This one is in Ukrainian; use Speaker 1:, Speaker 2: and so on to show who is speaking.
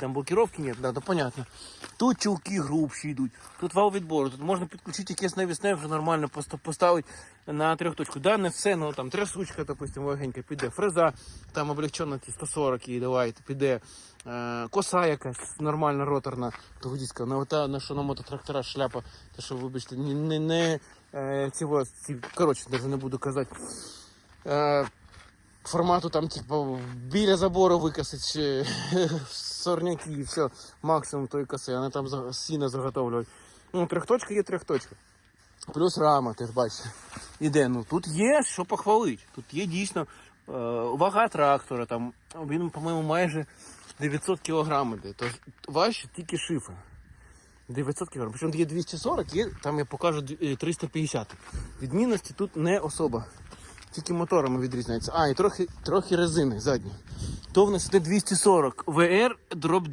Speaker 1: там блокировки нет, да, то понятно. Тут чулки грубші йдуть, тут вал відбору, тут можна підключити якесь навісне, вже нормально поста- поставити на трьохточку. Да, не все, ну там трясучка, допустим, легенька піде, фреза, там облегчена ті 140 її давайте, піде. Е, коса якась нормальна роторна, того диска, на ота на що на мототрактора шляпа, те, що, вибачте, не, не, не цього, ці, коротше, навіть не буду казати. Е, формату там, типу, біля забору викосить сорняки і все, максимум тої коси, вони там сіно заготовлюють. Ну, трьохточка є трьохточка. Плюс рама, ти ж бачиш. Іде. Ну тут є що похвалити. Тут є дійсно е, вага трактора, там він, по-моєму, майже 900 кг іде. Тож важче тільки шифер. 900 кг. Причому є 240, є, там я покажу дві- е, 350. Відмінності тут не особа. Тільки моторами відрізняється. А, і трохи, трохи резини задні. То в нас іде 240 VR дроп